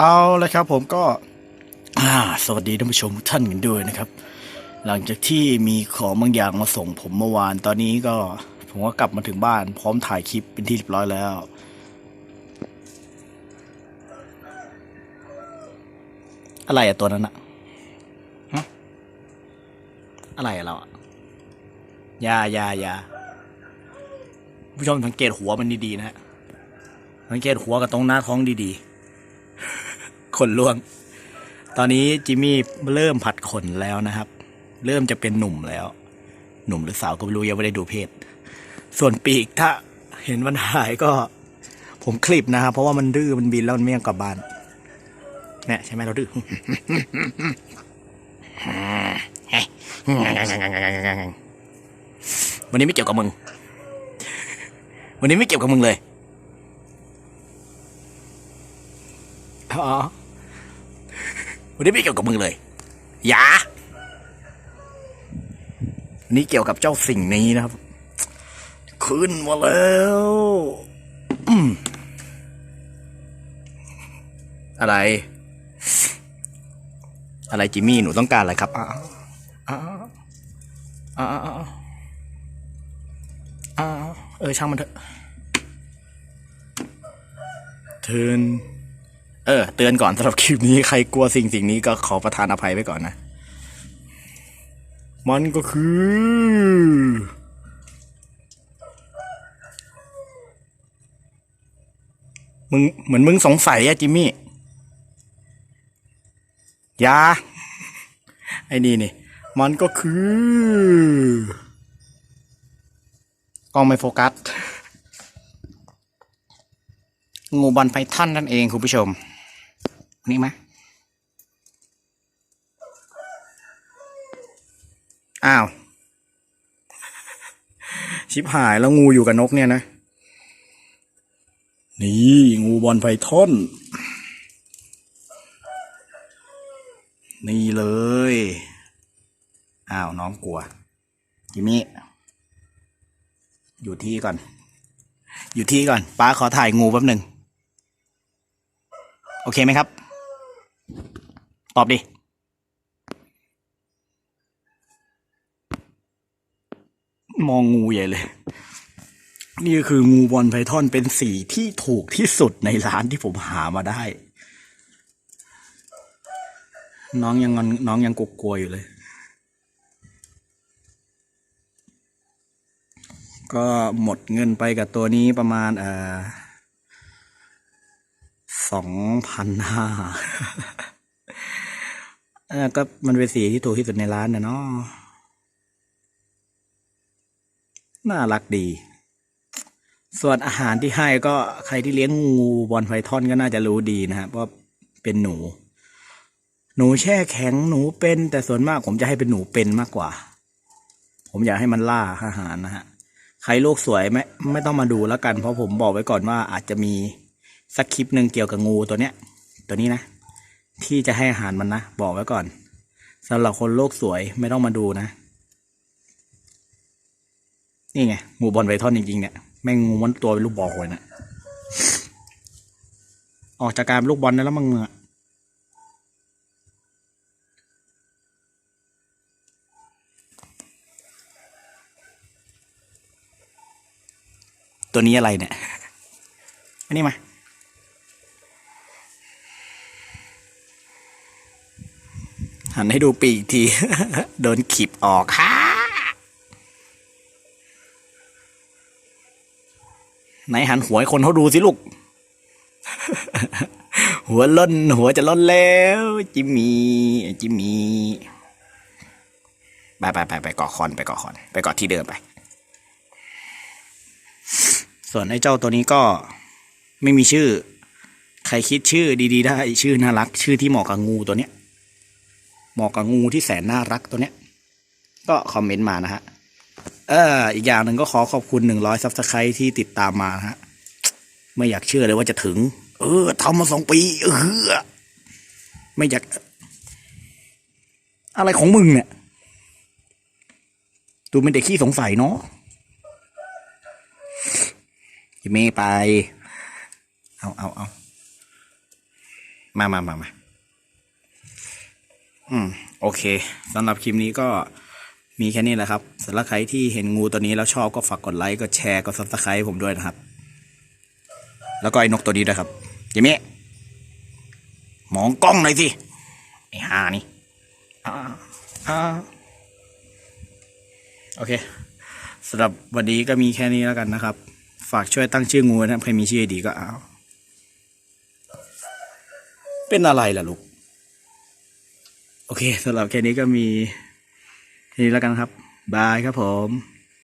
เอาละครับผมก็สวัสดีท่านผู้ชมทุกท่านกันด้วยนะครับ หลังจากที่มีของบางอย่างมาส่งผมเมื่อวานตอนนี้ก็ผมก็กลับมาถึงบ้าน พร้อมถ่ายคลิปเป็นที่เรียบร้อยแล้ว อะไรอะตัวนั้นอะอะไรอะเราอะยายายาผู้ชมสังเกตหัวมันดีๆนะฮะสังเกตหัวกับตรงหน้าท้องดีๆ ขนล่วง ตอนนี้จิมมี่เริ่มผัดขนแล้วนะครับ เริ่มจะเป็นหนุ่มแล้ว หนุ่มหรือสาวก็ไม่รู้ยังไม่ได้ดูเพศ ส่วนปีกถ้าเห็นมันหายก็ ผมคลิปนะครับ เพราะว่ามันดื้อมันบินแล้วมันไม่ยอมกลับบ้านเนี่ยใช่ไหมเราดื้อวันนี้ไม่เกี่ยวกับมึง วันนี้ไม่เกี่ยวกับมึงเลย อ๋อ วันนี้ไม่เกี่ยวกับมึงเลยอย่านนี้เกี่ยวกับเจ้าสิ่งนี้นะครับ ขึ้นมาแล้วอะไร อะไรจิมมี่หนูต้องการอะไรครับอ้าวอ้าวอ้าวอ้าวเออช่างมันเถอะเทิน เออ เตือนก่อนสำหรับคลิปนี้ใครกลัวสิ่งสิ่งนี้ก็ขอประทานอภัยไว้ก่อนนะ มันก็คือ มึงเหมือนมึงสงสัยอะจิมมี่ยาไอ้นี่นี่ มันก็คือกล้องไม่โฟกัส งูบอลไพทันนั่นเองคุณผู้ชม นี่ไหมอ้าว ชิบหายแล้วงูอยู่กับนกเนี่ยนะ นี่งูบอลไพทอน นี่เลย อ้าว น้องกลัวจิมมี่อยู่ที่ก่อน อยู่ที่ก่อน ป้าขอถ่ายงูแป๊บหนึ่ง โอเคไหมครับ ตอบดิ มองงูใหญ่เลย นี่คืองูบอลไพทอนเป็นสีที่ถูกที่สุดในร้านที่ผมหามาได้ น้องยังงอนน้องยังกลัวอยู่เลย ก็หมดเงินไปกับตัวนี้ประมาณ เอ่อ สองพันห้าก็มันเป็นสีที่ถูกที่สุดในร้านนะเนาะน่ารักดี ส่วนอาหารที่ให้ก็ใครที่เลี้ยงงูบอลไพทอนก็น่าจะรู้ดีนะครับว่าเป็นหนู หนูแช่แข็งหนูเป็น แต่ส่วนมากผมจะให้เป็นหนูเป็นมากกว่า ผมอยากให้มันล่าอาหารนะฮะ ใครโลกสวยไม่ไม่ต้องมาดูแล้วกัน เพราะผมบอกไว้ก่อนว่าอาจจะมี สักคลิปหนึ่งเกี่ยวกับงูตัวเนี้ย ตัวนี้นะ ที่จะให้อาหารมันนะ บอกไว้ก่อนสำหรับคนโลกสวยไม่ต้องมาดูนะ นี่ไงงูบอลไวทอนจริงๆเนี่ยแม่งงูมันตัวเป็นลูกบอลเลยนะออกจากการลูกบอลได้แล้วมั้งเงอะตัวนี้อะไรเนี่ย อันนี้มา หันให้ดูปีกอีกที โดนขีบออกฮ่าไหนหันหัวให้คนเขาดูสิลูก หัวล้น หัวจะล้นแล้ว จิมมี่จิมมี่ไปไปไปไปเกาะคอนไปเกาะคอน ไปเกาะที่เดิมไป ส่วนไอ้เจ้าตัวนี้ก็ไม่มีชื่อ ใครคิดชื่อดี ๆ ได้ ชื่อน่ารัก ชื่อที่เหมาะกับงูตัวเนี้ย เหมาะกับงูที่แสนน่ารักตัวเนี้ย ก็คอมเมนต์มานะฮะ เอออีกอย่างหนึ่งก็ขอขอบคุณหนึ่งร้อยซับสไครต์ที่ติดตามมาะฮะ ไม่อยากเชื่อเลยว่าจะถึง เออทำมาสองปี เออไม่อยาก อะไรของมึงเนี่ยดูเป็นเด็กขี้สงสัยเนาะจะไม่ไป เอาเอาเอามามามามา อืมโอเคสำหรับคลิปนี้ก็มีแค่นี้แหละครับสำหรับใครที่เห็นงูตัวนี้แล้วชอบก็ฝากกดไลค์กดแชร์กดซับสไครต์ผมด้วยนะครับ แล้วก็ไอ้นกตัวนี้ด้วยครับเจมี่มองกล้องหน่อยสิไอ้ห่านี่อ่าอ่าโอเคสำหรับวันนี้ก็มีแค่นี้แล้วกันนะครับ ฝากช่วยตั้งชื่องูนะใครมีชื่อดีก็เอา เป็นอะไรล่ะลูก โอเคสำหรับแค่นี้ก็มีแค่นี้แล้วกันครับ บายครับผม